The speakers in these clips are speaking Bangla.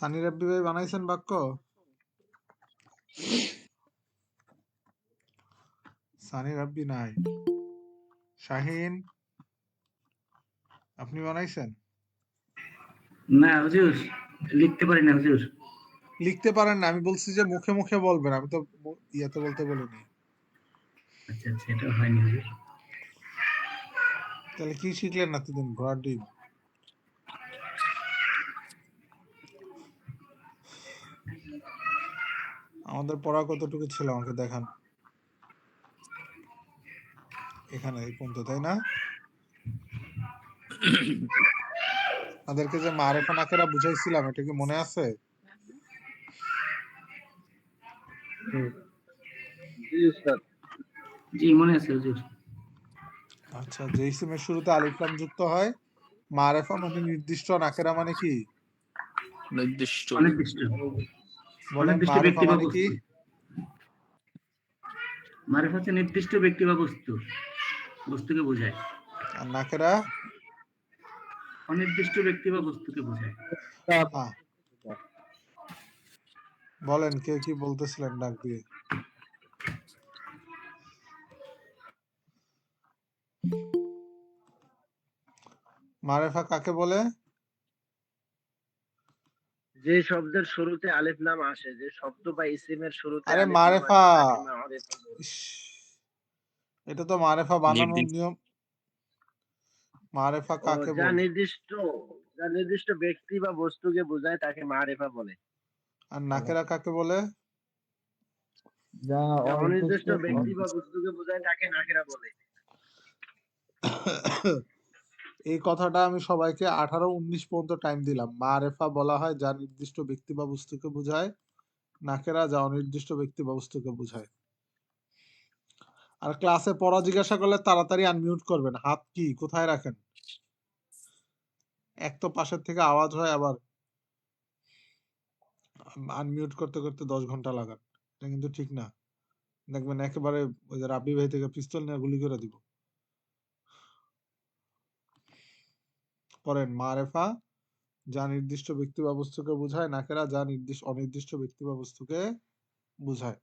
সানি রাব্বি ভাই বানাইছেন বাক্য? সানি রাব্বি নাই। শাহিন আপনি বানাইছেন? না হুজুর লিখতে পারি না হুজুর। লিখতে পারেন না আমি বলছি যে মুখে মুখে বলবেন আমি তো ইয়াতে বলতে বলিনি। আচ্ছা আচ্ছা এটা হয়নি হুজুর। তাহলে কি শিখলেন না এতদিন? ঘোড়ার ডিম। আমাদের পড়া কতটুকু ছিল আমাকে দেখান। এখানে এই পর্যন্ত তাই না? তাদেরকে যে মারেফা নাকেরা বুঝাইছিলাম এটা কি মনে আছে? জি মনে আছে হুজুর। আচ্ছা যে ইসিমের শুরুতে আলিফলাম যুক্ত হয় মারেফা মানে নির্দিষ্ট নাকেরা মানে কি? নির্দিষ্ট। অনির্দিষ্ট। বলেন ব্যক্তি বা বস্তু মারিফ হচ্ছে নির্দিষ্ট ব্যক্তি বা বস্তু। বস্তুকে বোঝায়। আর নাকেরা? অনির্দিষ্ট ব্যক্তি বা বস্তুকে বোঝায়। বলেন কে কি বলতেছিলেন ডাক দিয়ে? মারেফা কাকে বলে? যে শব্দের শুরুতে আলিফ লাম আসে যে শব্দ বা ইসিমের শুরুতে আরে মারেফা। এটা তো মারেফা বানানোর নিয়ম। মারেফা কাকে যা বলে? নির্দিষ্ট যা নির্দিষ্ট ব্যক্তি বা বস্তুকে বোঝায় তাকে মারেফা বলে। আর নাকেরা কাকে বলে? যা অনির্দিষ্ট ব্যক্তি বা বস্তুকে বোঝায় তাকে নাকেরা বলে। এই কথাটা আমি সবাইকে আঠারো উনিশ পর্যন্ত টাইম দিলাম। মারেফা বলা হয়, যা নির্দিষ্ট ব্যক্তি বা বস্তুকে বোঝায়। নাকেরা যা অনির্দিষ্ট ব্যক্তি বা বস্তুকে বোঝায়। আর ক্লাসে পড়া জিজ্ঞাসা করলে তাড়াতাড়ি আনমিউট করবেন। হাত কি? কোথায় রাখেন? এক তো পাশের থেকে আওয়াজ হয় আবার। আনমিউট করতে করতে দশ ঘণ্টা লাগান। এটা কিন্তু ঠিক না। দেখবেন একেবারে ওই যে রাব্বি ভাই থেকে পিস্তল নিয়ে গুলি করে দিব। পড়েন মারেফা, যা নির্দিষ্ট ব্যক্তি বা বস্তুকে বোঝায়, নাকেরা যা নির্দিষ্ট অনির্দিষ্ট ব্যক্তি বা বস্তুকে বোঝায়।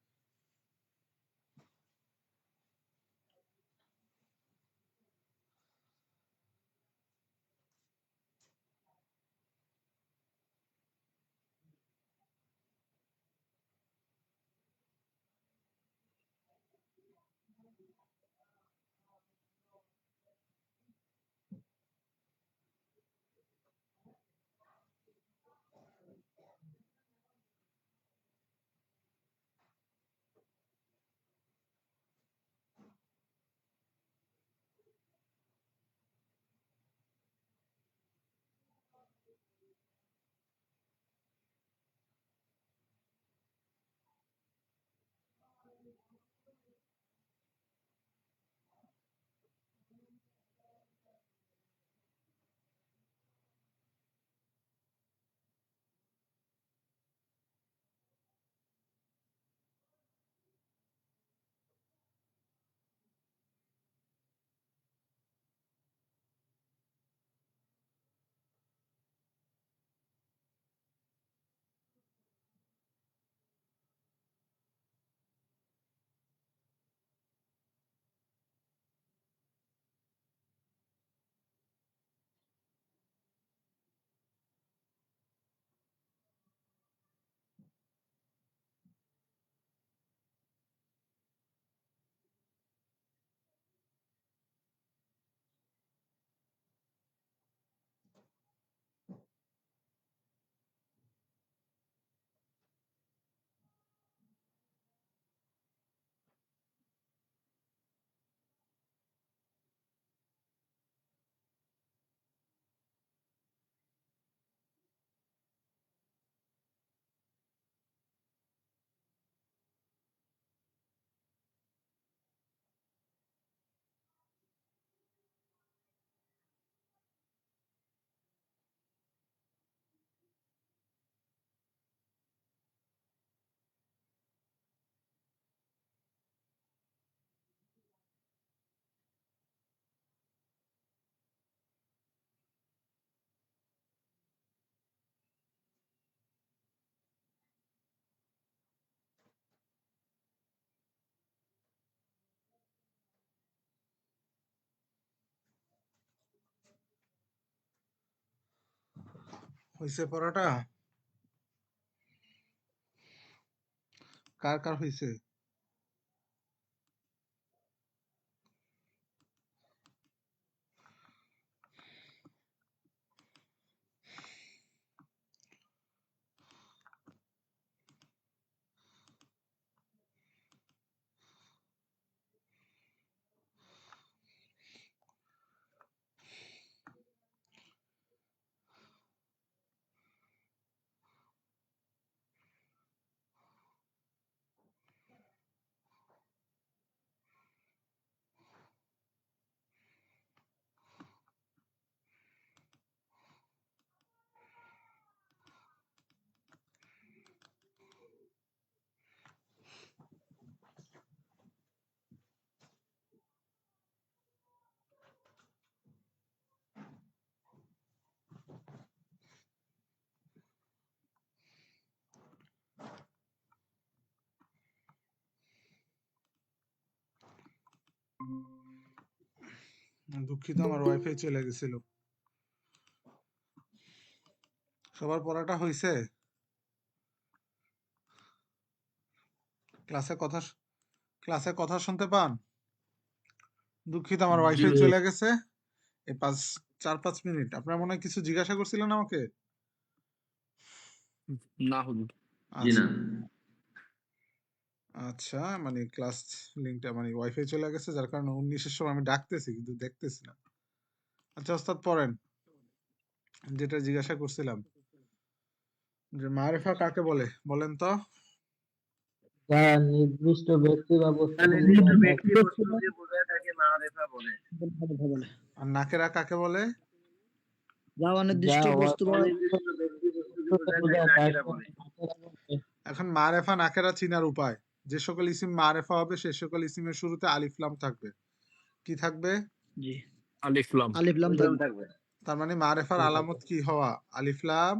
হইছে পড়াটা কার কার হইছে দুঃখিত আমার ওয়াইফাই চলে গেছিল। সবার পড়াটা হইছে? ক্লাসে কথা ক্লাসে কথা শুনতে পান? দুঃখিত আমার ওয়াইফাই চলে গেছে। এই পাঁচ চার পাঁচ মিনিট। আপনার মনে হয় কিছু জিজ্ঞাসা করছিলেন আমাকে? না হুজুর। জি আচ্ছা মানে ক্লাস লিঙ্কটা মানে ওয়াইফাই চলে গেছে যার কারণে উনিশের সময় আমি ডাকতেছি কিন্তু দেখতেছি না। আচ্ছা ওস্তাদ পড়েন। যেটা জিজ্ঞাসা করছিলাম। যে মারেফা কাকে বলে? বলেন তো। যা নির্দিষ্ট ব্যক্তি বা বলে। আর নাকেরা কাকে বলে? যা অনির্দিষ্ট যা বস্তু বা অনির্দিষ্ট ব্যক্তি বস্তুকে বোঝায় তাকে নাকিরা বলে। এখন মারেফা নাকেরা চিনার উপায়? যে সকল ইসিম মারেফা হবে সে সকল ইসিমের শুরুতে আলিফ লাম থাকবে। কি থাকবে? জি আলিফ লাম। থাকবে। থাকবে। তার মানে মারেফার আলামত কি হওয়া? আলিফ লাম?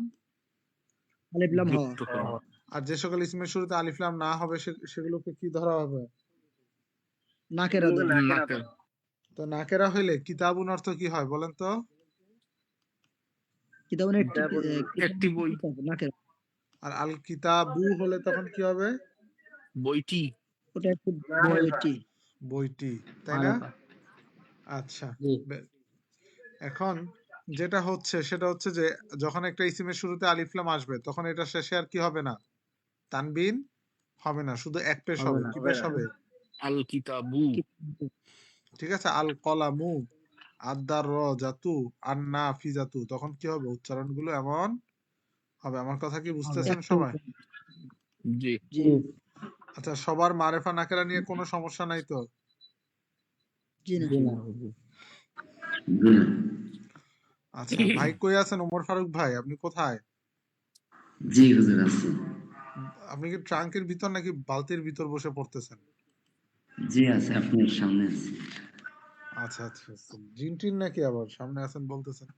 আলিফ লাম হওয়া। আর যে সকল ইসিমের শুরুতে আলিফ লাম না হবে সেগুলোকে কি ধরা হবে? নাকেরা ধরে। নাকেরা নাকের। তো নাকেরা হইলে কিতাবুন অর্থ কি হয় বলেন তো? কিতাবুন। একটি বই। নাকেরা আর আল কিতাবু হলে তখন কি হবে? বইটি? ওটা একটি বইটি। বইটি তাই না? আচ্ছা এখন যেটা হচ্ছে সেটা হচ্ছে যে যখন একটা ইসিমের শুরুতে আলিফলাম আসবে তখন এটা শেষে আর কি হবে না? তানবিন হবে না শুধু এক পেশ হবে কি পেশ হবে? আল কিতাবু ঠিক আছে আল কলামু আদার র জাতু আন্না ফি জাতু তখন কি হবে? উচ্চারণগুলো এমন হবে আমার কথা কি বুঝতেছেন সবাই? জি। জি। আচ্ছা সবার মারেফা নাকেরা নিয়ে কোনো সমস্যা নাই তো? আচ্ছা ভাই কই আছেন? ওমর ফারুক ভাই আপনি কোথায়? জি হুজুর আছি। আপনি কি ট্রাঙ্কের ভিতর নাকি বালতির ভিতর বসে পড়তেছেন? জি আছে আপনার সামনে আছি আচ্ছা আচ্ছা আচ্ছা। জিন টিন নাকি আবার? সামনে আছেন বলতেছেন।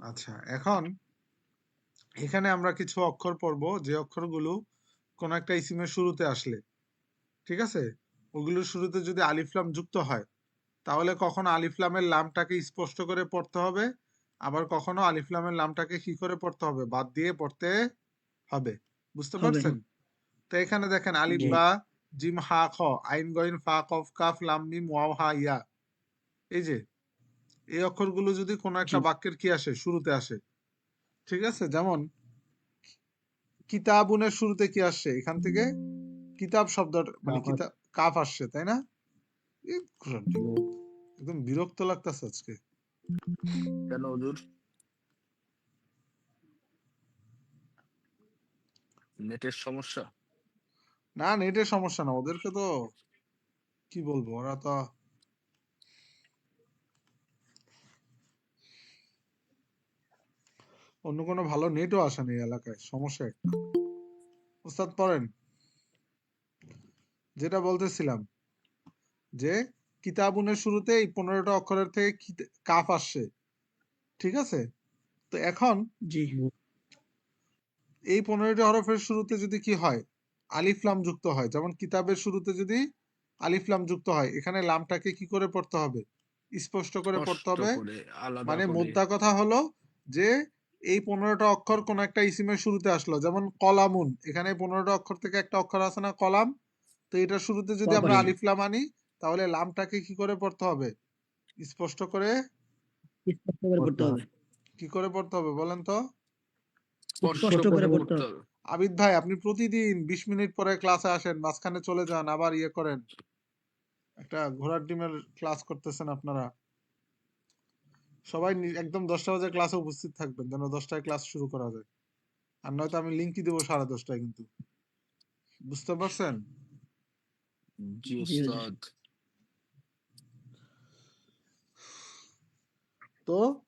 আচ্ছা এখন এখানে আমরা কিছু অক্ষর পড়ব। যে অক্ষরগুলো কোন একটা ইসিমের শুরুতে আসলে ঠিক আছে? ওগুলোর শুরুতে যদি আলিফলাম যুক্ত হয় তাহলে কখনো আলিফলামের লামটাকে স্পষ্ট করে পড়তে হবে আবার কখনো আলিফলামের লামটাকে কি করে পড়তে হবে? বাদ দিয়ে পড়তে হবে। বুঝতে পারছেন? তো এখানে দেখেন আলিফ বা জিম হা খ আইন গইন ফা কফ কাফ লাম মিম ওয়াও হা ইয়া। এই যে এই অক্ষরগুলো যদি কোনো একটা বাক্যের কি আসে শুরুতে আসে ঠিক আছে? যেমন কিতাবুনের শুরুতে কি আসছে? এখান থেকে কিতাব শব্দ মানে কিতাব কাফ আসছে তাই না? একদম বিরক্ত লাগতেছে আজকে। কেন হুজুর? নেটের সমস্যা? না নেটের সমস্যা না ওদেরকে তো কি বলব? ওরা তো অন্য কোনো ভালো নেটও আসে না এই এলাকায় সমস্যা একটা। ওস্তাদ পড়েন। যেটা বলতেছিলাম যে কিতাবুনের শুরুতে এই পনেরোটা অক্ষরের থেকে কাফ আসছে। ঠিক আছে? তো এখন জি। এই পনেরোটি হরফের শুরুতে যদি কি হয় আলিফলাম যুক্ত হয় যেমন কিতাবের শুরুতে যদি আলিফলাম যুক্ত হয় এখানে লামটাকে কি করে পড়তে হবে? স্পষ্ট করে পড়তে হবে। মানে মোদ্দা কথা হলো যে এই পনেরোটা অক্ষর কোন একটা ইসিমের শুরুতে আসলো। যেমন কলামুন এখানে পনেরোটা অক্ষর থেকে একটা অক্ষর আছে না কলাম। তো এটার শুরুতে যদি আমরা কলাম। আলিফ লাম আনি তাহলে লামটাকে কি করে পড়তে হবে? স্পষ্ট করে স্পষ্ট করে পড়তে হবে। কি করে পড়তে হবে বলেন তো? স্পষ্ট করে পড়তে হবে। আবিদ ভাই আপনি প্রতিদিন বিশ মিনিট পরে ক্লাসে আসেন মাঝখানে চলে যান আবার ইয়ে করেন। একটা ঘোড়ার ডিমের ক্লাস করতেছেন আপনারা। সবাই একদম দশটা বাজে ক্লাসে উপস্থিত থাকবেন যেন দশটায় ক্লাস শুরু করা যায়। আর নয়তো আমি লিঙ্কই দেবো সাড়ে দশটায় কিন্তু। বুঝতে পারছেন? জি জি, ওস্তাদ। তো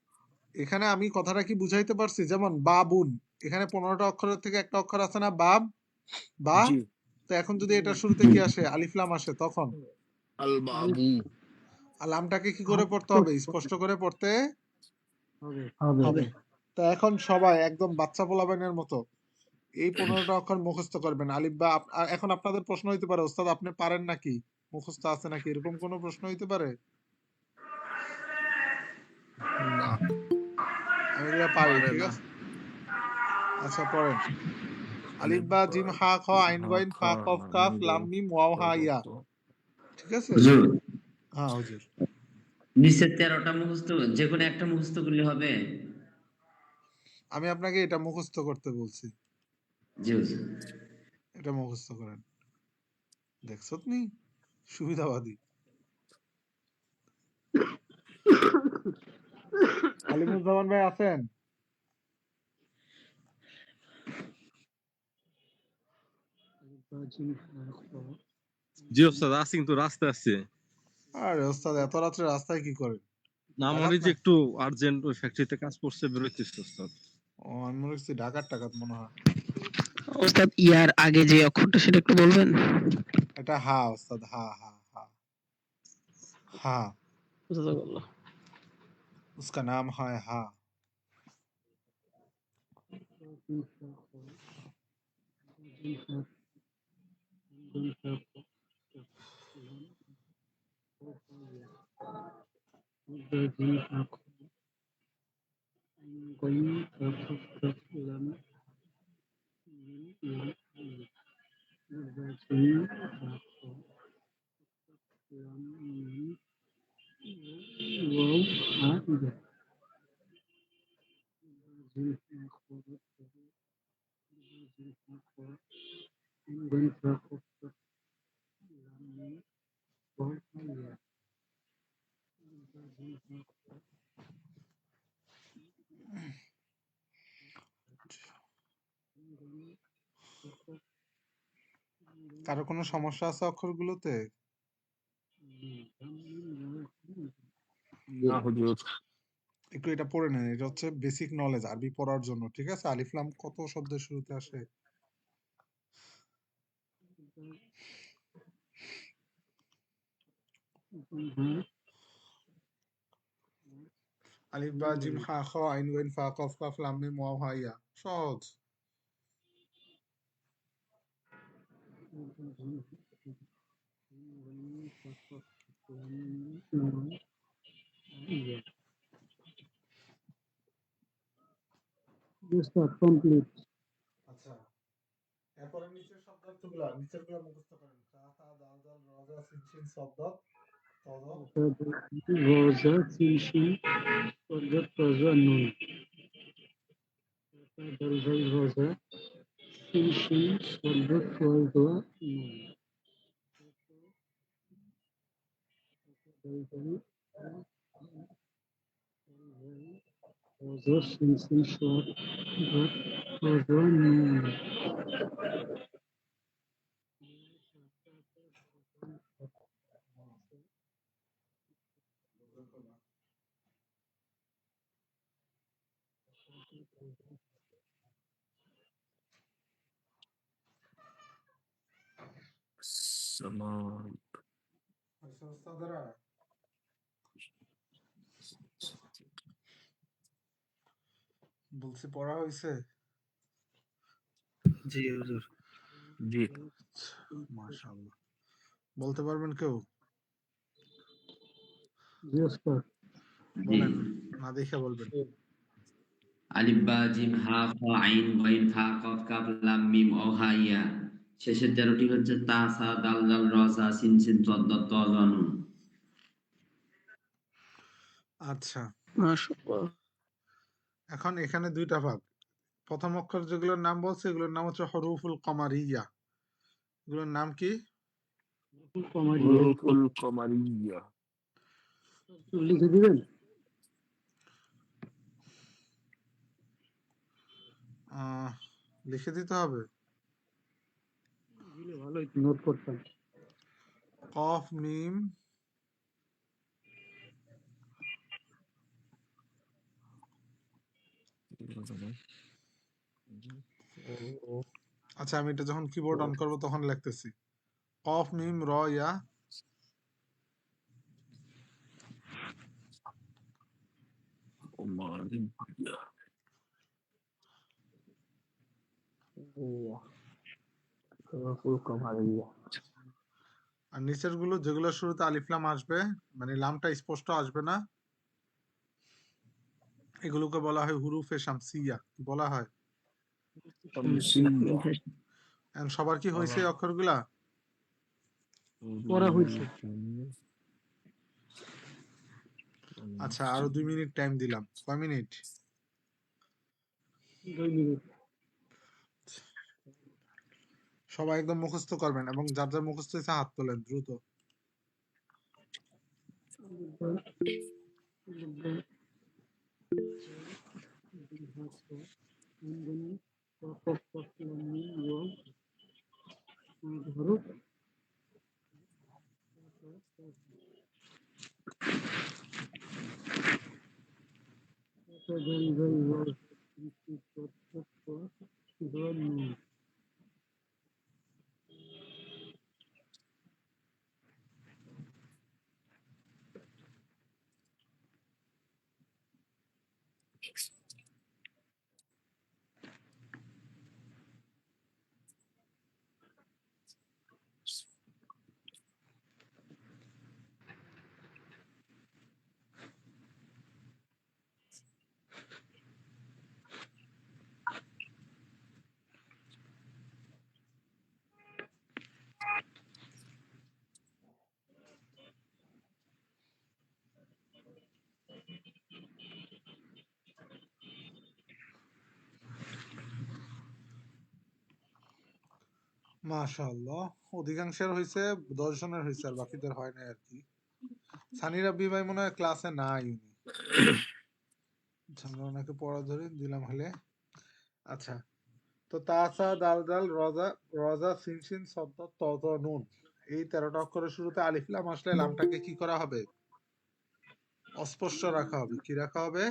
এখানে আমি কথাটা কি বুঝাইতে পারছি? যেমন বাবুন এখানে পনেরোটা অক্ষরের থেকে একটা অক্ষর আছে না বাব? বা? তো এখন যদি এটা শুরুতে কি আসে? আলিফলাম আসে তখন? আল বাবু লামটাকে কি করে পড়তে হবে? স্পষ্ট করে পড়তে হবে। হবে। তা এখন সবাই একদম বাচ্চা পোলাবেনের মতো। এই পনেরোটা অক্ষর মুখস্থ করবেন। আলিফ বা এখন আপনাদের প্রশ্ন হইতে পারে ওস্তাদ আপনি পারেন নাকি? মুখস্থ আছে নাকি? এরকম কোনো প্রশ্ন হইতে পারে? আচ্ছা পড়েন। আলিফ বা জিম হা খ আইন গাইন ফা কফ কাফ লাম মিম ওয়াও হা ইয়া। ঠিক আছে? নিচের তেরোটা মুখস্থ যে কোনো একটা মুখস্থ করলে হবে? আমি আপনাকে এটা মুখস্থ করতে বলছি। জি এটা মুখস্থ করেন। দেখছ নি সুবিধাবাদী। আলিমুজ্জামান ভাই আছেন? জি ওস্তাদ আছি কিন্তু রাস্তায় আছি আরে ওস্তাদ এত রাত্রে রাস্তায় কি করেন না আমার ঢাকার এই যে না? একটু আর্জেন্ট ওই ফ্যাক্টরিতে কাজ করছে বেরোইতেছে ওস্তাদ ও আমি মনে করছি ঢাকার টাকাত মনে হয় ওস্তাদ ইয়ার আগে যে অক্ষরটা সেটা একটু বলবেন এটা হা ওস্তাদ হা হা হা হা জাযাকাল্লাহ। उसका नाम है हा They then. I'm going out of the film. To the for. কারও কোনো সমস্যা আছে অক্ষরগুলোতে? না হুজুর। একটু এটা পড়ে নেন এটা হচ্ছে বেসিক নলেজ আরবি পড়ার জন্য ঠিক আছে? আলিফলাম কত শব্দের শুরুতে আসে? আলিফ বা জিম হা খ আইন ওয়াইন ফা কফ কাফ লাম মিম ওয়াও হা ইয়া। সহজ। কমপ্লিট আচ্ছা। এরপরে নিচের শব্দার্থগুলা নিচেরগুলা মুখস্থ করেন। কা খা দাল দাল রাজা সিন সিন Tadaruzakishi Forgot was a noon. Tadaruzai was a Sishi Forgot was a noon. Was a ওস্তাদরা বলছি পড়া হয়েছে? জি হুজুর। জি। মাশাআল্লাহ। বলতে পারবেন কেউ? জি ওস্তাদ বলেন না দেখে বলবেন। আলিফ বা জিম হা খ আইন গইন ফা কফ কাফ লাম মিম ও হা ইয়া। শেষের তেরোটি হচ্ছে তা সা দাল দাল র সা সিন সিন ত দ ত জ নুন আচ্ছা। এখন এখানে দুইটা ভাগ। প্রথম অক্ষর যেগুলোর নাম বলছে এগুলোর নাম হচ্ছে হরুফুল কমারিয়া। এগুলোর নাম কি? কমারি হুরুফুল কমারিয়া। লিখে দিবেন? আহ, লিখে দিতে হবে। দিলে ভালো নোট করতাম। কফ মিম আচ্ছা আমি এটা যখন কিবোর্ড অন করব তখন লিখতেছি। কফ মিম র ইয়া। কমারিয়া আর নিচেরগুলো যেগুলো শুরুতে আলিফলাম আসবে মানে লামটা স্পষ্ট আসবে না এগুলোকে বলা হয় হুরুফে শামসিয়া বলা হয়? সবার কি হয়েছে অক্ষরগুলা? পড়া হয়েছে। আচ্ছা আরও দুই মিনিট টাইম দিলাম। কয় মিনিট? দুই মিনিট। সবাই একদম মুখস্থ করবেন এবং যার যার মুখস্থ হয়েছে হাত তোলেন দ্রুত। ধরো মাশাআল্লাহ। অধিকাংশের হয়েছে দশ জনের হয়েছে আর বাকিদের হয় না আর কি। সানি রাব্বি ভাই মনে হয় ক্লাসে নাই উনি। আমরা ওনাকে পড়া ধরে দিলাম হলে। আচ্ছা তো তাসা দাল দাল রজা রজা সিন সিন সদ্দ তত নুন। এই তেরোটা অক্ষরের শুরুতে আলিফ লাম আসলে লামটাকে কি করা হবে? অস্পষ্ট রাখা হবে। কি রাখা হবে?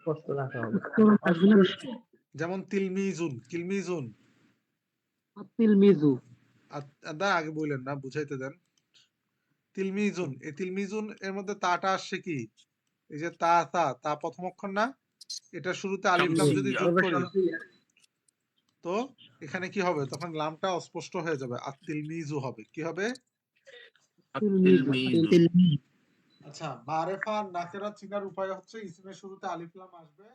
স্পষ্ট রাখা হবে। আসবে না যেমন তিলমিজুন কিলমিজুন। আতিল মিজু। আ- দা আগে বললেন না বুঝাইতে দেন। তিলমিজুন এই তিলমিজুন এর মধ্যে তাটা আসছে কি? এই যে তা তা তা প্রথম অক্ষর না? এটা শুরুতে আলিফ লাম যদি যোগ করি তো এখানে কি হবে? তখন লামটা অস্পষ্ট হয়ে যাবে। আর তিলমিজু হবে। কি হবে? আচ্ছা মারেফা নাকেরা চিনার উপায় হচ্ছে ইসমের শুরুতে আলিফ লাম আসবে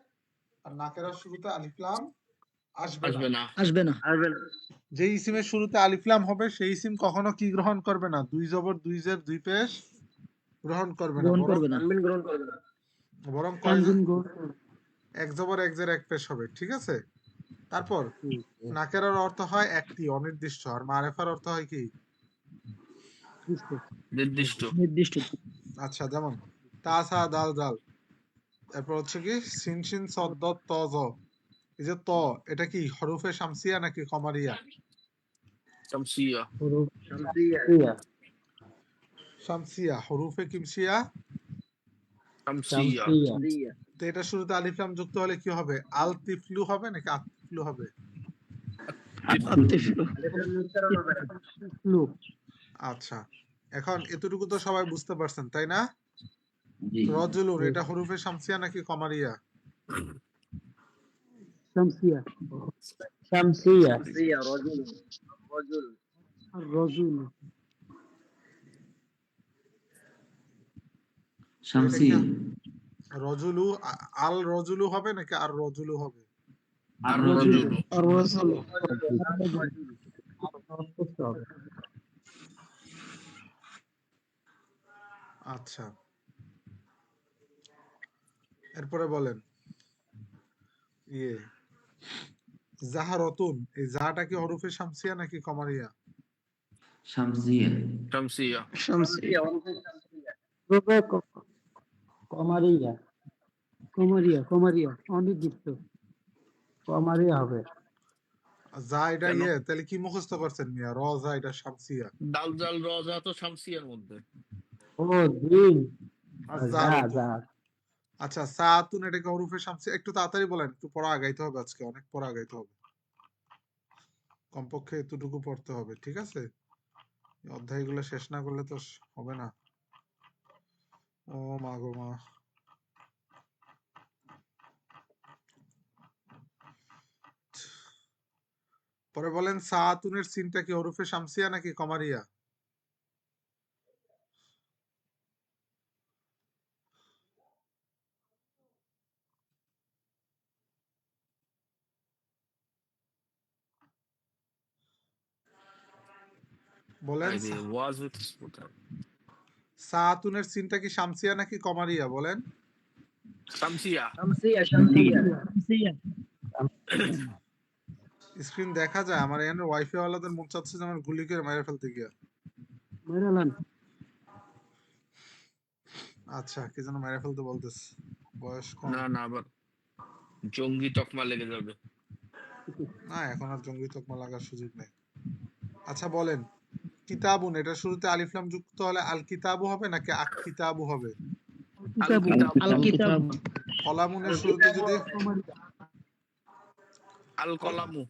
আর নাকেরার শুরুতে আলিফ লাম আসবে না। আসবে না। যে ইসিমের শুরুতে আলিফ লাম হবে সেই ইসিম কখনো কি গ্রহণ করবে না? দুই জবর দুই জের দুই পেশ গ্রহণ করবে না। গ্রহণ করবে না। গ্রহণ করবে না। বরং এক জবর এক জের এক পেশ হবে ঠিক আছে? তারপর নাকেরার অর্থ হয় একটি অনির্দিষ্ট। আর মারেফার অর্থ হয় কি? নির্দিষ্ট। নির্দিষ্ট। আচ্ছা যেমন তাসা দাল দাল তারপর হচ্ছে কি সিন সিন সদ্দ ত জ। এই যে ত এটা কি হরফে শামসিয়া নাকি কমারিয়া? শামসিয়া। শামসিয়া। শামসিয়া। কিমসিয়া? শামসিয়া। তো এটা শুরুতে আলিফ লাম যুক্ত হলে কি হবে? আল তিফলু হবে নাকি আতিফলু। হবে আচ্ছা এখন এতটুকু তো সবাই বুঝতে পারছেন তাই না? জি। রজুলুর এটা হরুফে শামসিয়া নাকি কমারিয়া? শামসিয়া। শামসিয়া। শামসিয়া রজুল রজুল। আর রজুল। শামসিয়া রজুলু আ- আল রজুলু হবে নাকি আর রজুলু হবে? আর আর রজুল। রজুল আর রাসূল আচ্ছা। এরপরে বলেন। ইয়ে। জাহারতুন এই জাহাটা কি হরফে শামসিয়া নাকি কমারিয়া? শামসিয়া। শামসিয়া। শামসিয়া। রবে কমারিয়া। কমারিয়া কমারিয়া অনির্দিষ্ট। কমারিয়া হবে। যা এটা ইয়ে তাহলে কি মুখস্থ করছেন মিয়া? র যা এটা শামসিয়া। ডাল জাল রজা তো শামসিয়ার মধ্যে। ও দিন। যা যা। আচ্ছা সাতুন হরফে শামসিয়া একটু তাড়াতাড়ি বলেন, একটু পড়া আগাইতে হবে আজকে, অনেক পড়া আগাইতে হবে। কমপক্ষে এতটুকু পড়তে হবে, ঠিক আছে? অধ্যায়গুলো শেষ না করলে তো হবে না। ও মা গো মা। পরে বলেন, সাতুনের সিনটা কি হরফে শামসিয়া নাকি কমারিয়া? বলেন সাতুনের সিনটা কি শামসিয়া নাকি কমারিয়া বলেন? শামসিয়া। শামসিয়া শামসিয়া। শামসিয়া। স্ক্রিন দেখা যায় আমার এখানে ওয়াইফাই ওয়ালাদের মন চাচ্ছে যে আমার গুলি করে মেরে ফেলতে গিয়া। আচ্ছা কি যেন মেরে ফেলতে বলতেছে। বয়স কম। না না আবার জঙ্গি তকমা লেগে যাবে। না এখন আর জঙ্গি তকমা লাগার সুযোগ নেই। আচ্ছা বলেন। কিতাবুন এটা শুরুতে আলিফলাম যুক্ত হলে আল কিতাবু হবে নাকি আক কিতাবু হবে? আল কিতাব কলামুনের শুরুতে যদি আল কলামু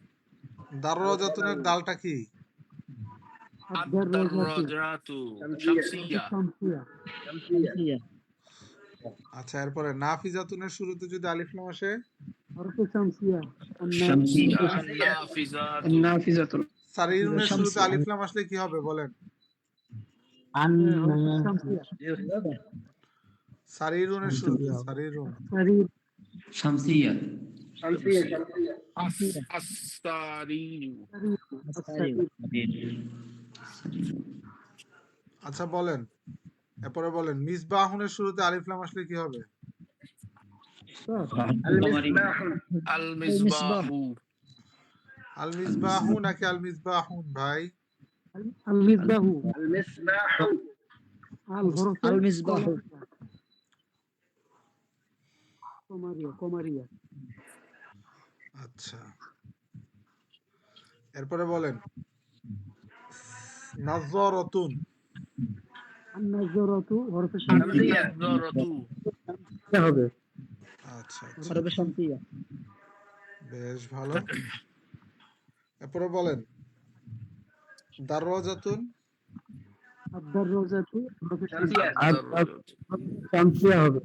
দাররাজাতুনের দালটা কি? আচ্ছা এরপরে নাফিজাতুনের শুরুতে যদি আলিফলাম আসে? হরফে আন-নাফিজাতু নাফিজাতুল সারিরুনের শুরুতে শামসিয়া। আলিফলাম আসলে কি হবে বলেন? আন হরফে শামসিয়া শুরুতে সারিরুন সারির শামসিয়া। শামসিয়া আচ্ছা বলেন। এরপরে বলেন মিসবাহুনের শুরুতে আলিফলাম আসলে কি হবে? আল মিসবাহু। আল মিসবাহু নাকি আল মিসবাহুন ভাই? আল মিসবাহু আল মিসবাহু আল হরফে আল মিসবাহু। কমারিয়া কমারিয়া। আচ্ছা। এরপরে বলেন নাজরাতুন। আন-নাজরাতু হরফে শামসিয়া আন-নাযরাতু হবে আচ্ছা। আচ্ছা। হরফে শামসিয়া বেশ ভালো। এরপরে বলেন। দারওয়াজাতুন আদার রাজাতু শামসিয়া হবে।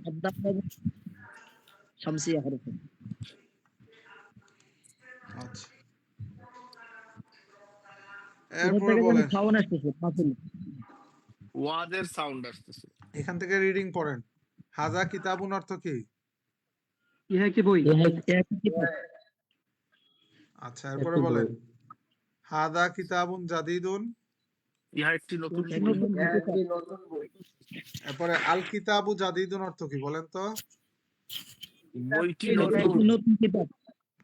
শামসিয়া হরফে আচ্ছা। এরপরে বলেন। সাউন্ড ওয়াদের এখান থেকে রিডিং পড়েন। হাজা কিতাবুন অর্থ কি? ইহা কি বই? আচ্ছা এরপরে বলেন। হাদা কিতাবুন জাদিদুন। ইহা একটি নতুন বই। নতুন একটি নতুন বই। এরপরে আল কিতাবু জাদিদুন অর্থ কি বলেন তো? বইটি নতুন। নতুন কিতাব।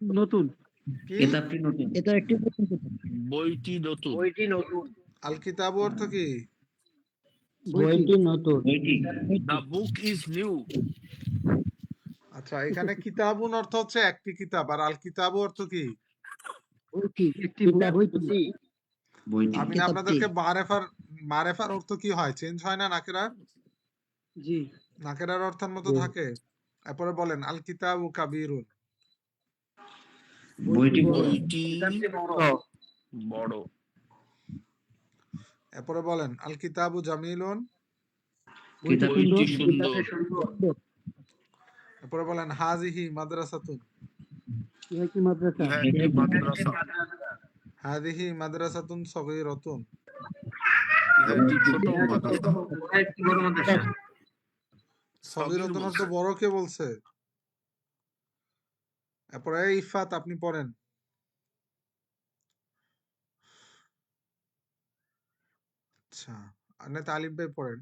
নতুন। কিতাবটি নতুন। এটা একটি নতুন কিতাব। বইটি নতুন। বইটি নতুন। আল কিতাবু অর্থ কি? বইটি নতুন। দ্য বুক ইজ নিউ আচ্ছা এখানে কিতাবুন অর্থ হচ্ছে একটি কিতাব আর আল কিতাবু অর্থ কি? বইটি একটি বইটি আমি আপনাদেরকে মারেফার মারেফার অর্থ কি হয়? চেঞ্জ হয় না নাকেরার জি। নাকেরার অর্থের মতো থাকে? এরপরে বলেন আল কিতাবু কাবিরুন। বইটি বড়। বইটি বড়। বড়। এরপরে বলেন আল কিতাবু জামিলুন। কিতাবটি সুন্দর। এরপরে বলেন হাজিহি মাদ্রাসাতুন। ইহা কি মাদ্রাসা। ইহা একটি হাদিহি মাদ্রাসাতুন সগীরাতুন মাদ্রাসা? বড় মাদ্রাসা কে বলছে? এরপরে ইফাত আপনি পড়েন। আচ্ছা আর না আলিফ ভাই পড়েন।